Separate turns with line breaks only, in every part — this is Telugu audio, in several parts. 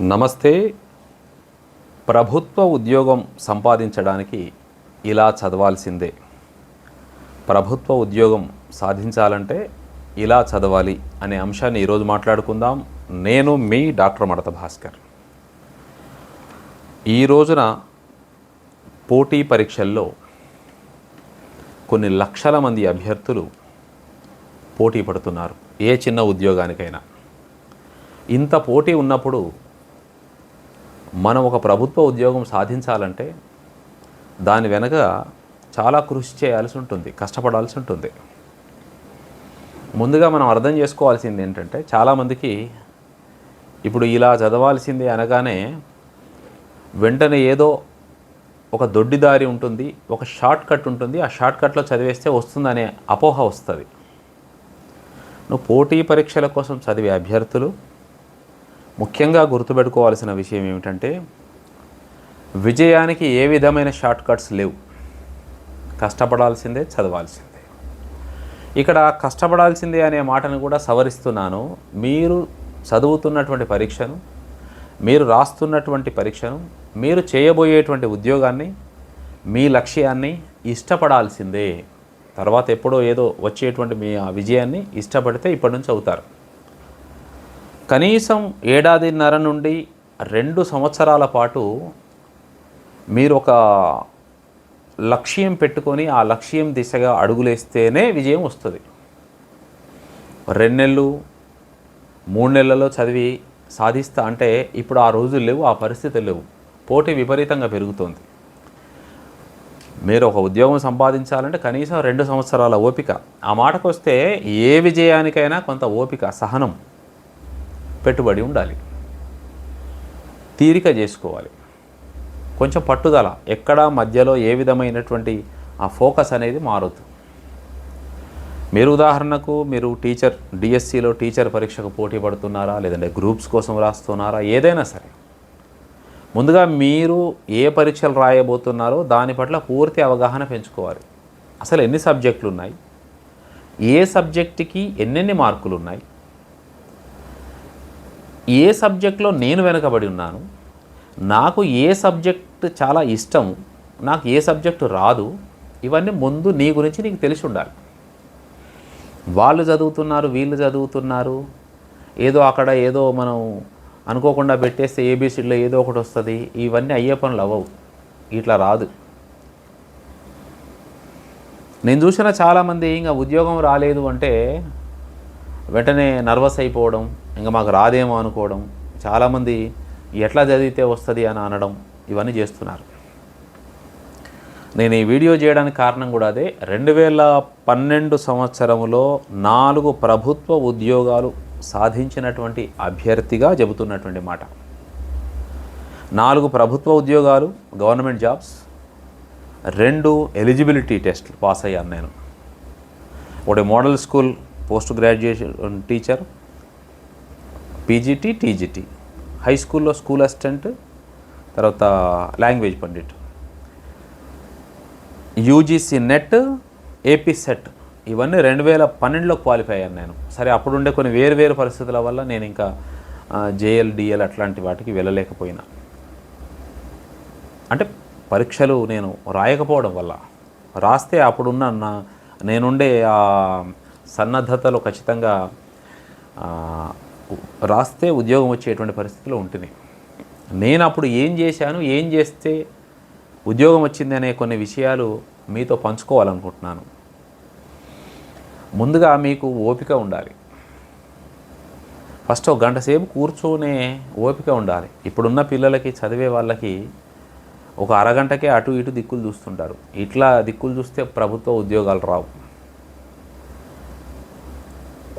నమస్తే. ప్రభుత్వ ఉద్యోగం సంపాదించడానికి ఇలా చదవాల్సిందే. ప్రభుత్వ ఉద్యోగం సాధించాలంటే ఇలా చదవాలి అనే అంశాన్ని ఈరోజు మాట్లాడుకుందాం. నేను మీ డాక్టర్ మడత భాస్కర్. ఈ రోజున పోటీ పరీక్షల్లో కొన్ని లక్షల మంది అభ్యర్థులు పోటీ పడుతున్నారు. ఏ చిన్న ఉద్యోగానికైనా. ఇంత పోటీ ఉన్నప్పుడు మనం ఒక ప్రభుత్వ ఉద్యోగం సాధించాలంటే దాని వెనక చాలా కృషి చేయాల్సి ఉంటుంది కష్టపడాల్సి ఉంటుంది. ముందుగా మనం అర్థం చేసుకోవాల్సింది ఏంటంటే చాలామందికి ఇప్పుడు ఇలా చదవాల్సిందే అనగానే వెంటనే ఏదో ఒక దొడ్డిదారి ఉంటుంది ఒక షార్ట్ కట్ ఉంటుంది ఆ షార్ట్ కట్లో చదివేస్తే వస్తుందనే అపోహ వస్తుంది. నువ్వు పోటీ పరీక్షల కోసం చదివే అభ్యర్థులు ముఖ్యంగా గుర్తుపెట్టుకోవాల్సిన విషయం ఏమిటంటే విజయానికి ఏ విధమైన షార్ట్ కట్స్ లేవు. కష్టపడాల్సిందే చదవాల్సిందే. ఇక్కడ కష్టపడాల్సిందే అనే మాటను కూడా సవరిస్తున్నాను. మీరు చదువుతున్నటువంటి పరీక్షను మీరు రాస్తున్నటువంటి పరీక్షను మీరు చేయబోయేటువంటి ఉద్యోగాన్ని మీ లక్ష్యాన్ని ఇష్టపడాల్సిందే. తర్వాత ఎప్పుడో ఏదో వచ్చేటువంటి మీ ఆ విజయాన్ని ఇష్టపడితే ఇప్పటి నుంచి అవుతారు. కనీసం ఏడాదిన్నర నుండి రెండు సంవత్సరాల పాటు మీరు ఒక లక్ష్యం పెట్టుకొని ఆ లక్ష్యం దిశగా అడుగులేస్తేనే విజయం వస్తుంది. రెండు నెలలు మూడు నెలల్లో చదివి సాధిస్తా అంటే ఇప్పుడు ఆ రోజులు లేవు ఆ పరిస్థితులు లేవు. పోటీ విపరీతంగా పెరుగుతుంది. మీరు ఒక ఉద్యోగం సంపాదించాలంటే కనీసం రెండు సంవత్సరాల ఓపిక. ఆ మాటకు వస్తే ఏ విజయానికైనా కొంత ఓపిక సహనం. పెట్టుబడి ఉండాలి. తీరిక చేసుకోవాలి. కొంచెం పట్టుదల ఎక్కడ మధ్యలో ఏ విధమైనటువంటి ఆ ఫోకస్ అనేది మారదు మీరు ఉదాహరణకు మీరు టీచర్ డిఎస్సిలో టీచర్ పరీక్షకు పోటీ పడుతున్నారా లేదంటే గ్రూప్స్ కోసం రాస్తున్నారా ఏదైనా సరే. ముందుగా మీరు ఏ పరీక్షలు రాయబోతున్నారో దాని పట్ల పూర్తి అవగాహన పెంచుకోవాలి. అసలు ఎన్ని సబ్జెక్టులు ఉన్నాయి ఏ సబ్జెక్టుకి ఎన్నెన్ని మార్కులు ఉన్నాయి ఏ సబ్జెక్ట్లో నేను వెనకబడి ఉన్నాను నాకు ఏ సబ్జెక్ట్ చాలా ఇష్టం నాకు ఏ సబ్జెక్టు రాదు ఇవన్నీ ముందు నీ గురించి నీకు తెలిసి ఉండాలి. వాళ్ళు చదువుతున్నారు వీళ్ళు చదువుతున్నారు ఏదో అక్కడ ఏదో మనం అనుకోకుండా పెట్టేస్తే ఏబీసీలో ఏదో ఒకటి వస్తుంది ఇవన్నీ అయ్యే పనులు అవ్వవు. ఇట్లా రాదు. నేను చూసిన చాలామంది ఇంకా ఉద్యోగం రాలేదు అంటే వెంటనే నర్వస్ అయిపోవడం ఇంకా మాకు రాదేమో అనుకోవడం చాలామంది ఎట్లా చదివితే వస్తుంది అని అనడం ఇవన్నీ చేస్తున్నారు. నేను ఈ వీడియో చేయడానికి కారణం కూడా అదే. రెండు వేల పన్నెండు సంవత్సరంలో నాలుగు ప్రభుత్వ ఉద్యోగాలు సాధించినటువంటి అభ్యర్థిగా చెబుతున్నటువంటి మాట. నాలుగు ప్రభుత్వ ఉద్యోగాలు గవర్నమెంట్ జాబ్స్ రెండు ఎలిజిబిలిటీ టెస్ట్లు పాస్ అయ్యాను నేను. ఒకటి model school post graduation teacher PGT TGT. High స్కూల్లో స్కూల్ అసిస్టెంట్ తర్వాత language pandit. UGC NET AP SET. ఇవన్నీ రెండు వేల పన్నెండులో క్వాలిఫై అయ్యాను నేను. సరే అప్పుడుండే కొన్ని వేరు వేరు పరిస్థితుల వల్ల నేను ఇంకా జేఎల్ డిఎల్ అట్లాంటి వాటికి వెళ్ళలేకపోయినా. అంటే పరీక్షలు నేను రాయకపోవడం వల్ల. రాస్తే అప్పుడున్న నా నేనుండే ఆ సన్నద్ధతలో ఖచ్చితంగా రాస్తే ఉద్యోగం వచ్చేటువంటి పరిస్థితిలో ఉంటుంది. నేను అప్పుడు ఏం చేశాను ఏం చేస్తే ఉద్యోగం వచ్చింది అనే కొన్ని విషయాలు మీతో పంచుకోవాలనుకుంటున్నాను. ముందుగా మీకు ఓపిక ఉండాలి. ఫస్ట్ ఒక గంట సేపు కూర్చొనే ఓపిక ఉండాలి. ఇప్పుడున్న పిల్లలకి చదివే వాళ్ళకి ఒక అరగంటకే అటు ఇటు దిక్కులు చూస్తుంటారు. ఇట్లా దిక్కులు చూస్తే ప్రభుత్వ ఉద్యోగాలు రావు.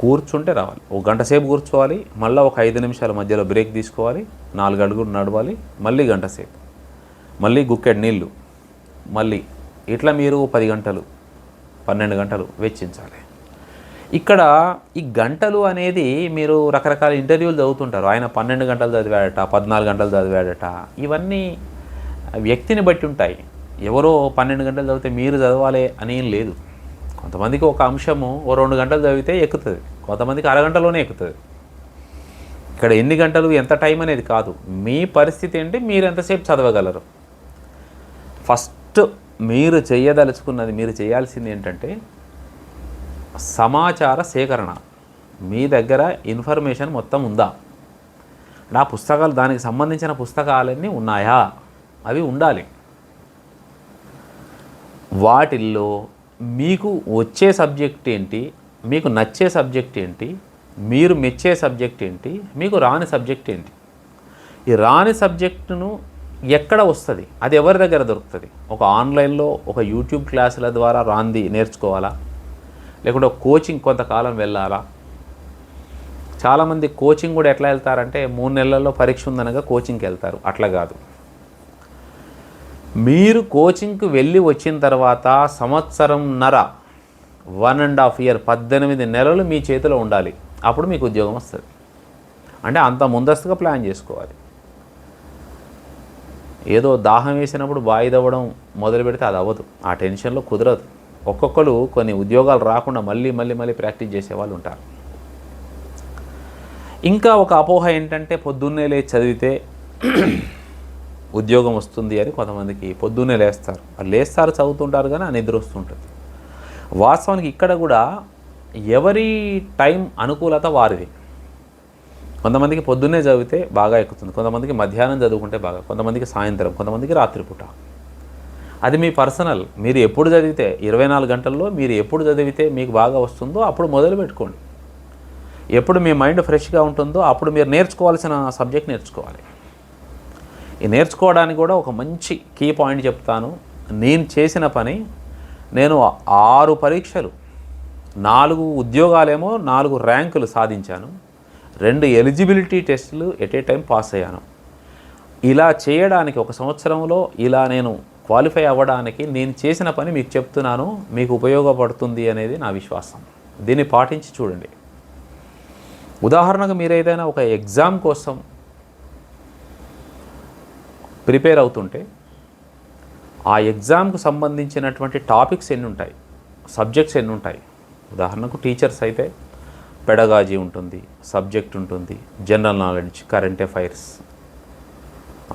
కూర్చుంటే రావాలి. ఒక గంట సేపు కూర్చోవాలి మళ్ళీ ఒక ఐదు నిమిషాల మధ్యలో బ్రేక్ తీసుకోవాలి నాలుగు అడుగులు నడవాలి మళ్ళీ గంట సేపు. మళ్ళీ గుక్కెడు నీళ్ళు. మళ్ళీ ఇట్లా మీరు పది గంటలు పన్నెండు గంటలు వెచ్చించాలి. ఇక్కడ ఈ గంటలు అనేది మీరు రకరకాల ఇంటర్వ్యూలు చదువుతుంటారు. ఆయన పన్నెండు గంటలు చదివాడట పద్నాలుగు గంటలు చదివాడట. ఇవన్నీ వ్యక్తిని బట్టి ఉంటాయి. ఎవరో పన్నెండు గంటలు చదివితే మీరు చదవాలి అని ఏం లేదు. కొంతమందికి ఒక అంశము ఓ రెండు గంటలు చదివితే ఎక్కుతుంది. కొంతమందికి అరగంటలోనే ఎక్కుతుంది. ఇక్కడ ఎన్ని గంటలు ఎంత టైం అనేది కాదు. మీ పరిస్థితి ఏంటి? మీరు ఎంతసేపు చదవగలరు? ఫస్ట్ మీరు చేయదలుచుకున్నది మీరు చేయాల్సింది ఏంటంటే సమాచార సేకరణ. మీ దగ్గర ఇన్ఫర్మేషన్ మొత్తం ఉందా? నా పుస్తకాలు దానికి సంబంధించిన పుస్తకాలన్నీ ఉన్నాయా? అవి ఉండాలి. వాటిల్లో మీకు వచ్చే సబ్జెక్ట్ ఏంటి? మీకు నచ్చే సబ్జెక్ట్ ఏంటి? మీరు మెచ్చే సబ్జెక్ట్ ఏంటి? మీకు రాని సబ్జెక్ట్ ఏంటి? ఈ రాని సబ్జెక్టును ఎక్కడ వస్తుంది? అది ఎవరి దగ్గర దొరుకుతుంది? ఒక ఆన్లైన్లో ఒక యూట్యూబ్ క్లాసుల ద్వారా రాంది నేర్చుకోవాలా? లేకుంటే కోచింగ్ కొంతకాలం వెళ్ళాలా? చాలామంది కోచింగ్ కూడా ఎట్లా వెళ్తారంటే మూడు నెలల్లో పరీక్ష ఉందనగా కోచింగ్కి వెళ్తారు. అట్లా కాదు. మీరు కోచింగ్కి వెళ్ళి వచ్చిన తర్వాత సంవత్సరంన్నర వన్ అండ్ హాఫ్ ఇయర్ పద్దెనిమిది నెలలు మీ చేతిలో ఉండాలి. అప్పుడు మీకు ఉద్యోగం వస్తుంది. అంటే అంత ముందస్తుగా ప్లాన్ చేసుకోవాలి. ఏదో దాహం వేసినప్పుడు బాయి తవ్వడం మొదలు పెడితే అది అవ్వదు. ఆ టెన్షన్లో కుదరదు. ఒక్కొక్కరు కొన్ని ఉద్యోగాలు రాకుండా మళ్ళీ మళ్ళీ మళ్ళీ ప్రాక్టీస్ చేసే వాళ్ళు ఉంటారు. ఇంకా ఒక అపోహ ఏంటంటే పొద్దున్నే లేచి చదివితే ఉద్యోగం వస్తుంది అని కొంతమందికి పొద్దున్నే లేస్తారు. వాళ్ళు లేస్తారు చదువుతుంటారు కానీ ఆ నిద్ర వస్తుంటుంది. వాస్తవానికి ఇక్కడ కూడా ఎవరి టైం అనుకూలత వారిది. కొంతమందికి పొద్దున్నే చదివితే బాగా ఎక్కుతుంది. కొంతమందికి మధ్యాహ్నం చదువుకుంటే బాగా కొంతమందికి సాయంత్రం కొంతమందికి రాత్రిపూట అది మీ పర్సనల్. మీరు ఎప్పుడు చదివితే ఇరవై నాలుగు గంటల్లో మీరు ఎప్పుడు చదివితే మీకు బాగా వస్తుందో అప్పుడు మొదలు పెట్టుకోండి. ఎప్పుడు మీ మైండ్ ఫ్రెష్గా ఉంటుందో అప్పుడు మీరు నేర్చుకోవాల్సిన సబ్జెక్ట్ నేర్చుకోవాలి. ఈ నేర్చుకోవడానికి కూడా ఒక మంచి కీ పాయింట్ చెప్తాను. నేను చేసిన పని నేను ఆరు పరీక్షలు నాలుగు ఉద్యోగాలేమో నాలుగు ర్యాంకులు సాధించాను రెండు ఎలిజిబిలిటీ టెస్టులు ఎట్ ఏ టైం పాస్ అయ్యాను. ఇలా చేయడానికి ఒక సంవత్సరంలో ఇలా నేను క్వాలిఫై అవ్వడానికి నేను చేసిన పని మీకు చెప్తున్నాను మీకు ఉపయోగపడుతుంది అనేది నా విశ్వాసం. దీన్ని పాటించి చూడండి. ఉదాహరణకు మీరు ఏదైనా ఒక ఎగ్జామ్ కోసం ప్రిపేర్ అవుతుంటే ఆ ఎగ్జామ్కు సంబంధించినటువంటి టాపిక్స్ ఎన్ని ఉంటాయి సబ్జెక్ట్స్ ఎన్ని ఉంటాయి ఉదాహరణకు టీచర్స్ అయితే పెడగాజీ ఉంటుంది సబ్జెక్ట్ ఉంటుంది general knowledge current affairs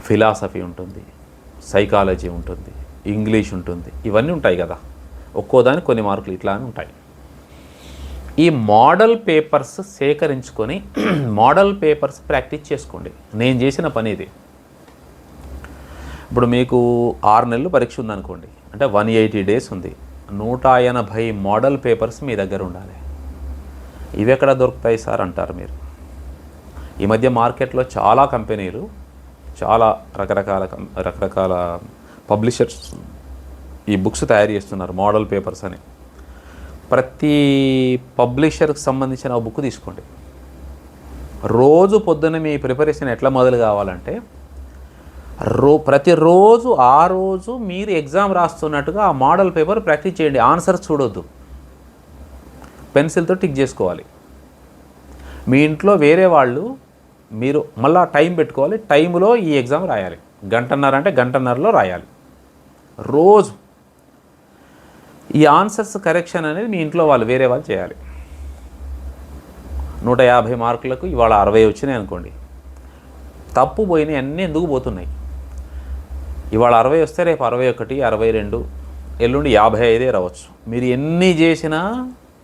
philosophy ఉంటుంది సైకాలజీ ఉంటుంది ఇంగ్లీష్ ఉంటుంది ఇవన్నీ ఉంటాయి కదా. ఒక్కో దానికి కొన్ని మార్కులు ఇట్లా అని ఉంటాయి. ఈ మోడల్ పేపర్స్ సేకరించుకొని మోడల్ పేపర్స్ ప్రాక్టీస్ చేసుకోండి. నేను చేసిన పని ఇది. ఇప్పుడు మీకు ఆరు నెలలు పరీక్ష ఉందనుకోండి. అంటే వన్ ఎయిటీ డేస్ ఉంది. నూట ఎనభై మోడల్ పేపర్స్ మీ దగ్గర ఉండాలి. ఇవి ఎక్కడ దొరుకుతాయి సార్ అంటారు మీరు? ఈ మధ్య మార్కెట్లో చాలా కంపెనీలు చాలా రకరకాల కం- రకరకాల పబ్లిషర్స్ ఈ బుక్స్ తయారు చేస్తున్నారు మోడల్ పేపర్స్ అని. ప్రతి పబ్లిషర్కి సంబంధించిన ఒక బుక్ తీసుకోండి. రోజు పొద్దున్న మీ ప్రిపరేషన్ ఎట్లా మొదలు కావాలంటే రో ప్రతిరోజు ఆ రోజు మీరు ఎగ్జామ్ రాస్తున్నట్టుగా ఆ మోడల్ పేపర్ ప్రాక్టీస్ చేయండి. ఆన్సర్ చూడొద్దు. పెన్సిల్తో టిక్ చేసుకోవాలి. మీ ఇంట్లో వేరే వాళ్ళు మీరు మళ్ళా టైం పెట్టుకోవాలి. టైంలో ఈ ఎగ్జామ్ రాయాలి. గంటన్నర అంటే గంటన్నరలో రాయాలి. రోజు ఈ ఆన్సర్స్ కరెక్షన్ అనేది మీ ఇంట్లో వాళ్ళు వేరే వాళ్ళు చేయాలి. నూట యాభై మార్కులకు ఇవాళ అరవై వచ్చినాయి అనుకోండి. తప్పు పోయినాయి అన్నీ ఎందుకు పోతున్నాయి? ఇవాళ అరవై వస్తే రేపు అరవై ఒకటి అరవై రెండు ఎల్లుండి యాభై ఐదే రావచ్చు. మీరు ఎన్ని చేసినా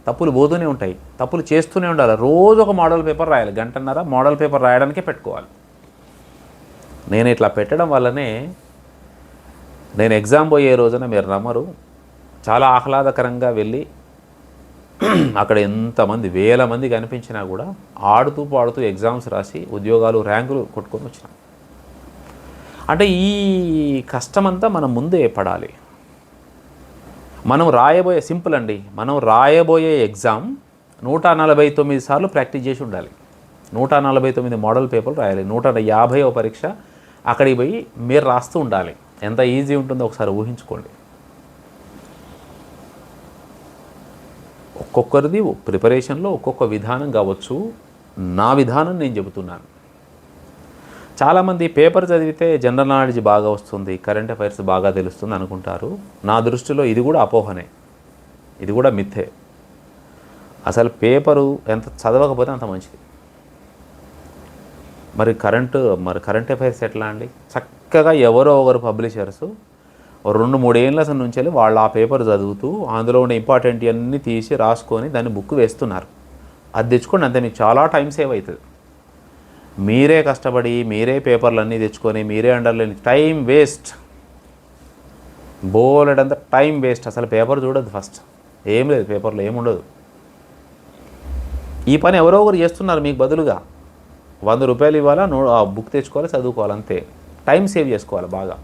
తప్పులు పోతూనే ఉంటాయి. తప్పులు చేస్తూనే ఉండాలి. రోజు ఒక మోడల్ పేపర్ రాయాలి. గంటన్నర మోడల్ పేపర్ రాయడానికే పెట్టుకోవాలి. నేను ఇట్లా పెట్టడం వల్లనే నేను ఎగ్జామ్ పోయే రోజున మీరు నమ్మరు. చాలా ఆహ్లాదకరంగా వెళ్ళి అక్కడ ఎంతమంది వేల మంది కనిపించినా కూడా ఆడుతూ పాడుతూ ఎగ్జామ్స్ రాసి ఉద్యోగాలు ర్యాంకులు కొట్టుకొని వచ్చినాను అంటే ఈ కష్టమంతా మనం ముందే పడాలి. మనం రాయబోయే సింపుల్ అండి. మనం రాయబోయే ఎగ్జామ్ నూట నలభై తొమ్మిది సార్లు ప్రాక్టీస్ చేసి ఉండాలి. నూట నలభై తొమ్మిది మోడల్ పేపర్లు రాయాలి. నూట యాభైవ పరీక్ష అక్కడికి పోయి మీరు రాస్తూ ఉండాలి. ఎంత ఈజీ ఉంటుందో ఒకసారి ఊహించుకోండి. ఒక్కొక్కరిది ప్రిపరేషన్లో ఒక్కొక్క విధానం కావచ్చు. నా విధానం నేను చెబుతున్నాను. చాలామంది పేపర్ చదివితే జనరల్ నాలెడ్జ్ బాగా వస్తుంది కరెంట్ అఫైర్స్ బాగా తెలుస్తుంది అనుకుంటారు. నా దృష్టిలో ఇది కూడా అపోహనే. ఇది కూడా మిథ్యే. అసలు పేపరు ఎంత చదవకపోతే అంత మంచిది. మరి కరెంటు మరి కరెంట్ అఫైర్స్ ఎట్లా అండి? చక్కగా ఎవరో ఒకరు పబ్లిషర్స్ రెండు మూడేళ్ళ నుంచి వెళ్ళి వాళ్ళు ఆ పేపర్ చదువుతూ అందులో ఉన్న ఇంపార్టెంట్ అన్నీ తీసి రాసుకొని దాన్ని బుక్ వేస్తున్నారు. అది తెచ్చుకోండి అంతే మీకు చాలా టైం సేవ్ అవుతుంది. మీరే కష్టపడి మీరే పేపర్లు అన్నీ తెచ్చుకొని మీరే అండర్లైన్ టైం వేస్ట్. బోలెడంత టైం వేస్ట్. అసలు పేపర్ చూడదు ఫస్ట్. ఏం లేదు పేపర్లో ఏముండదు ఈ పని ఎవరో ఒకరు చేస్తున్నారు మీకు బదులుగా. వంద రూపాయలు ఇవ్వాలా నో బుక్ తెచ్చుకోవాలి చదువుకోవాలి అంతే. టైం సేవ్ చేసుకోవాలి బాగా.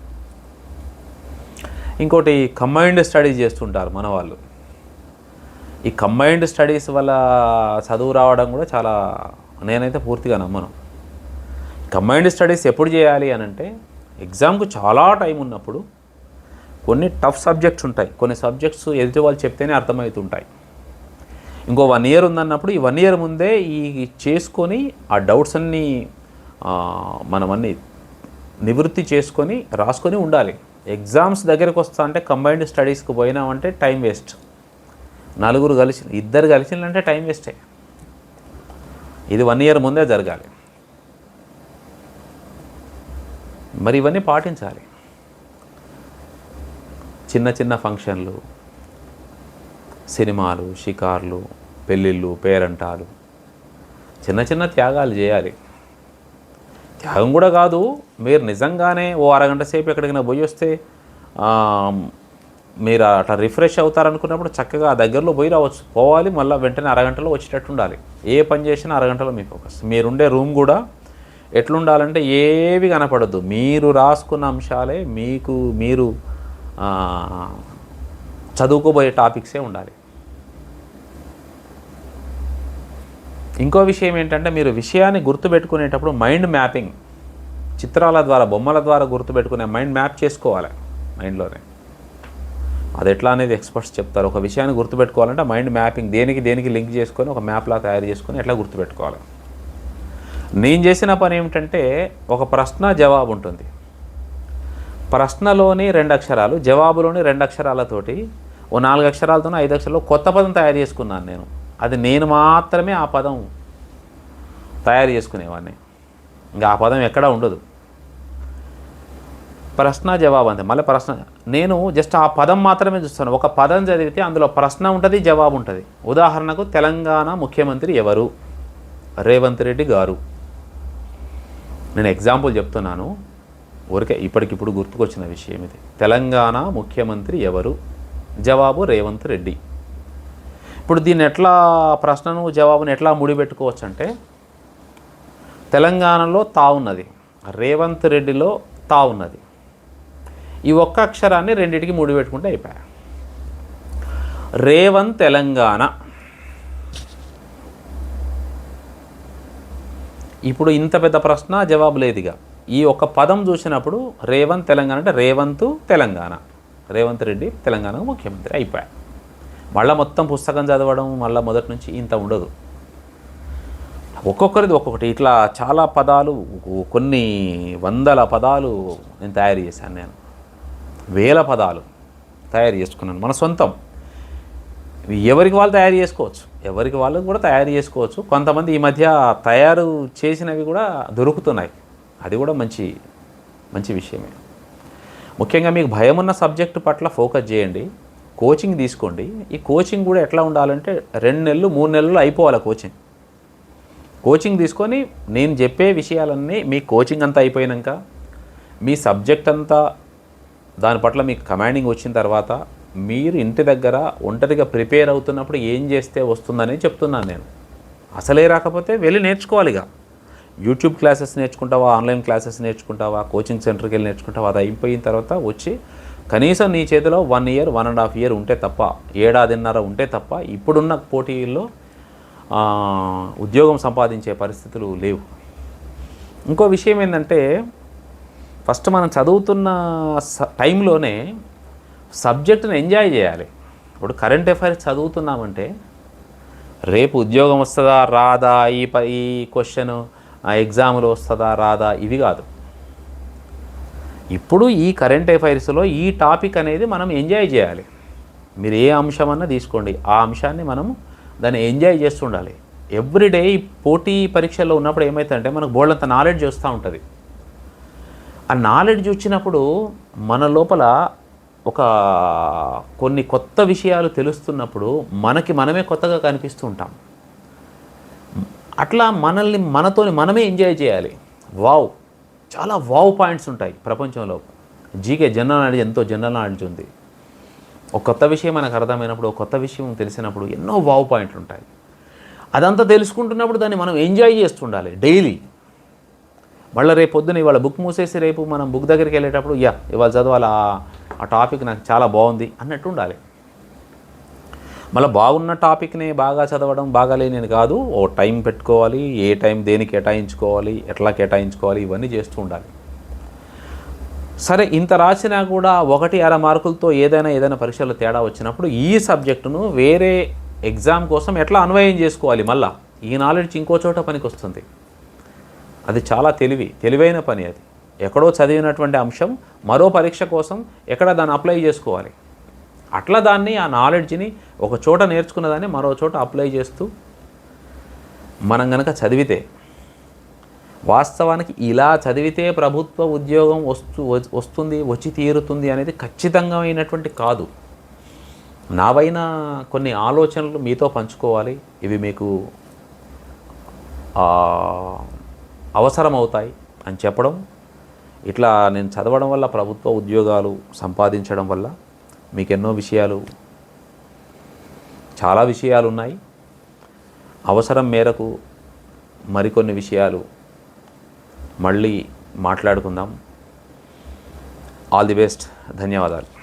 ఇంకోటి కంబైన్డ్ స్టడీస్ చేస్తుంటారు మన వాళ్ళు. ఈ కంబైన్డ్ స్టడీస్ వల్ల చదువు రావడం కూడా చాలా నేనైతే పూర్తిగా నమ్మను. కంబైన్డ్ స్టడీస్ ఎప్పుడు చేయాలి అని అంటే ఎగ్జామ్కు చాలా టైం ఉన్నప్పుడు కొన్ని టఫ్ సబ్జెక్ట్స్ ఉంటాయి. కొన్ని సబ్జెక్ట్స్ ఎదుటి వాళ్ళు చెప్తేనే అర్థమవుతుంటాయి. ఇంకో వన్ ఇయర్ ఉందన్నప్పుడు ఈ వన్ ఇయర్ ముందే ఈ చేసుకొని ఆ డౌట్స్ అన్నీ మనం అన్ని నివృత్తి చేసుకొని రాసుకొని ఉండాలి. ఎగ్జామ్స్ దగ్గరకు వస్తా అంటే కంబైన్డ్ స్టడీస్కి పోయినామంటే టైం వేస్ట్ నలుగురు కలిసి ఇద్దరు కలిసిందంటే టైం వేస్టే ఇది వన్ ఇయర్ ముందే జరగాలి. మరి ఇవన్నీ పాటించాలి. చిన్న చిన్న ఫంక్షన్లు సినిమాలు షికార్లు పెళ్ళిళ్ళు పేరంటాలు చిన్న చిన్న త్యాగాలు చేయాలి. త్యాగం కూడా కాదు మీరు నిజంగానే ఓ అరగంట సేపు ఎక్కడికైనా పోయి వస్తే మీరు అట్లా రిఫ్రెష్ అవుతారనుకున్నప్పుడు చక్కగా ఆ దగ్గరలో పోయి రావచ్చు. పోవాలి మళ్ళీ వెంటనే అరగంటలో వచ్చేటట్టు ఉండాలి. ఏ పని చేసినా అరగంటలో మీ ఫోకస్. మీరుండే రూమ్ కూడా ఎట్లుండాలంటే ఏవి కనపడద్దు. మీరు రాసుకున్న అంశాలే మీకు మీరు చదువుకోబోయే టాపిక్సే ఉండాలి. ఇంకో విషయం ఏంటంటే మీరు విషయాన్ని గుర్తుపెట్టుకునేటప్పుడు మైండ్ మ్యాపింగ్. చిత్రాల ద్వారా బొమ్మల ద్వారా గుర్తుపెట్టుకునే మైండ్ మ్యాప్ చేసుకోవాలి మైండ్లోనే. అది ఎట్లా అనేది ఎక్స్పర్ట్స్ చెప్తారు. ఒక విషయాన్ని గుర్తుపెట్టుకోవాలంటే మైండ్ మ్యాపింగ్ దేనికి దేనికి లింక్ చేసుకొని ఒక మ్యాప్లా తయారు చేసుకొని ఎట్లా గుర్తుపెట్టుకోవాలి నేను చేసిన పని ఏమిటంటే ఒక ప్రశ్న జవాబు ఉంటుంది. ప్రశ్నలోని రెండు అక్షరాలు జవాబులోని రెండు అక్షరాలతోటి ఓ నాలుగు అక్షరాలతో ఐదు అక్షరాలు కొత్త పదం తయారు చేసుకున్నాను నేను. అది నేను మాత్రమే ఆ పదం తయారు చేసుకునేవాడిని. ఇంకా ఆ పదం ఎక్కడా ఉండదు. ప్రశ్న జవాబు అంతే. మళ్ళీ ప్రశ్న నేను జస్ట్ ఆ పదం మాత్రమే చూస్తాను. ఒక పదం చదివితే అందులో ప్రశ్న ఉంటుంది జవాబు ఉంటుంది. ఉదాహరణకు తెలంగాణ ముఖ్యమంత్రి ఎవరు? రేవంత్ రెడ్డి గారు. నేను ఎగ్జాంపుల్ చెప్తున్నాను. ఊరికే ఇప్పటికిప్పుడు గుర్తుకొచ్చిన విషయం ఇది. తెలంగాణ ముఖ్యమంత్రి ఎవరు? జవాబు రేవంత్ రెడ్డి. ఇప్పుడు దీన్ని ఎట్లా ప్రశ్నను జవాబుని ఎట్లా ముడిపెట్టుకోవచ్చు అంటే తెలంగాణలో తా ఉన్నది. రేవంత్ రెడ్డిలో తా ఉన్నది. ఈ ఒక్క అక్షరాన్ని రెండింటికి ముడిపెట్టుకుంటే అయిపోయా. రేవంత్ తెలంగాణ ఇప్పుడు ఇంత పెద్ద ప్రశ్న జవాబు లేదుగా. ఈ ఒక్క పదం చూసినప్పుడు రేవంత్ తెలంగాణ అంటే రేవంత్ తెలంగాణ. రేవంత్ రెడ్డి తెలంగాణకు ముఖ్యమంత్రి అయిపోయా మళ్ళీ మొత్తం పుస్తకం చదవడం మళ్ళీ మొదటి నుంచి ఇంత ఉండదు. ఒక్కొక్కరిది ఒక్కొక్కటి. ఇట్లా చాలా పదాలు కొన్ని వందల పదాలు నేను తయారు చేశాను నేను. వేల పదాలు తయారు చేసుకున్నాను మన సొంతం. ఎవరికి వాళ్ళు తయారు చేసుకోవచ్చు? ఎవరికి వాళ్ళు కూడా తయారు చేసుకోవచ్చు. కొంతమంది ఈ మధ్య తయారు చేసినవి కూడా దొరుకుతున్నాయి. అది కూడా మంచి మంచి విషయమే. ముఖ్యంగా మీకు భయం ఉన్న సబ్జెక్టు పట్ల ఫోకస్ చేయండి. కోచింగ్ తీసుకోండి. ఈ కోచింగ్ కూడా ఎట్లా ఉండాలంటే రెండు నెలలు మూడు నెలలు అయిపోవాలి కోచింగ్. కోచింగ్ తీసుకొని నేను చెప్పే విషయాలన్నీ మీ కోచింగ్ అంతా అయిపోయినాక మీ సబ్జెక్ట్ అంతా దాని పట్ల మీకు కమాండింగ్ వచ్చిన తర్వాత మీరు ఇంటి దగ్గర ఒంటరిగా ప్రిపేర్ అవుతున్నప్పుడు ఏం చేస్తే వస్తుందని చెప్తున్నాను నేను. అసలే రాకపోతే వెళ్ళి నేర్చుకోవాలి ఇక యూట్యూబ్ క్లాసెస్ నేర్చుకుంటావా ఆన్లైన్ క్లాసెస్ నేర్చుకుంటావా కోచింగ్ సెంటర్కి వెళ్ళి నేర్చుకుంటావా అది అయిపోయిన తర్వాత వచ్చి కనీసం నీ చేతిలో one year one and half year ఉంటే తప్ప ఏడాదిన్నర ఉంటే తప్ప ఇప్పుడున్న పోటీల్లో ఉద్యోగం సంపాదించే పరిస్థితులు లేవు. ఇంకో విషయం ఏంటంటే ఫస్ట్ మనం చదువుతున్న స- టైంలోనే సబ్జెక్టును ఎంజాయ్ చేయాలి. ఇప్పుడు కరెంట్ అఫైర్స్ చదువుతున్నామంటే రేపు ఉద్యోగం వస్తుందా రాదా ఈ ప ఈ క్వశ్చన్ ఎగ్జామ్లో వస్తుందా రాదా ఇవి కాదు. ఇప్పుడు ఈ కరెంట్ అఫైర్స్లో ఈ టాపిక్ అనేది మనం ఎంజాయ్ చేయాలి. మీరు ఏ అంశమన్నా తీసుకోండి. ఆ అంశాన్ని మనం దాన్ని ఎంజాయ్ చేస్తుండాలి. ఎవ్రీడే ఈ పోటీ పరీక్షల్లో ఉన్నప్పుడు ఏమవుతుందంటే మనకు బోర్డంత నాలెడ్జ్ వస్తూ ఉంటుంది. ఆ నాలెడ్జ్ వచ్చినప్పుడు మన లోపల ఒక కొన్ని కొత్త విషయాలు తెలుస్తున్నప్పుడు మనకి మనమే కొత్తగా కనిపిస్తూ ఉంటాం. అట్లా మనల్ని మనతోని మనమే ఎంజాయ్ చేయాలి. వావ్! చాలా వావ్ పాయింట్స్ ఉంటాయి ప్రపంచంలో. జీకే జనరల్ నాలెడ్జ్ ఎంతో జనరల్ నాలెడ్జ్ ఉంది. ఒక కొత్త విషయం మనకు అర్థమైనప్పుడు ఒక కొత్త విషయం తెలిసినప్పుడు ఎన్నో వావ్ పాయింట్లు ఉంటాయి. అదంతా తెలుసుకుంటున్నప్పుడు దాన్ని మనం ఎంజాయ్ చేస్తుండాలి డైలీ. మళ్ళీ రేపు పొద్దున ఇవాళ బుక్ మూసేసి రేపు మనం బుక్ దగ్గరికి వెళ్ళేటప్పుడు యా ఇవాళ చదవాలి? ఆ- టాపిక్ నాకు చాలా బాగుంది అన్నట్టు ఉండాలి. మళ్ళీ బాగున్న టాపిక్ని బాగా చదవడం బాగాలేనిది కాదు. ఓ టైం పెట్టుకోవాలి ఏ టైం దేనికి కేటాయించుకోవాలి ఎట్లా కేటాయించుకోవాలి ఇవన్నీ చేస్తూ ఉండాలి. సరే ఇంత రాసినా కూడా ఒకటి అర మార్కులతో ఏదైనా ఏదైనా పరీక్షలో తేడా వచ్చినప్పుడు ఈ సబ్జెక్టును వేరే ఎగ్జామ్ కోసం ఎట్లా అన్వయం చేసుకోవాలి మళ్ళీ? ఈ నాలెడ్జ్ ఇంకో చోట పనికి వస్తుంది అది చాలా తెలివి తెలివైన పని అది. ఎక్కడో చదివినటువంటి అంశం మరో పరీక్ష కోసం ఎక్కడ దాన్ని అప్లై చేసుకోవాలి? అట్లా దాన్ని ఆ నాలెడ్జ్ని ఒక చోట నేర్చుకున్న దాన్ని మరో చోట అప్లై చేస్తూ మనం గనక చదివితే వాస్తవానికి ఇలా చదివితే ప్రభుత్వ ఉద్యోగం వస్తు వస్తుంది వచ్చి తీరుతుంది అనేది ఖచ్చితంగా అయినటువంటి కాదు. నావైన కొన్ని ఆలోచనలు మీతో పంచుకోవాలి. ఇవి మీకు అవసరమవుతాయి అని చెప్పడం ఇట్లా నేను చదవడం వల్ల ప్రభుత్వ ఉద్యోగాలు సంపాదించడం వల్ల మీకు ఎన్నో విషయాలు చాలా విషయాలు ఉన్నాయి అవసరం మేరకు మరికొన్ని విషయాలు మళ్ళీ మాట్లాడుకుందాం. ఆల్ ది బెస్ట్ ధన్యవాదాలు.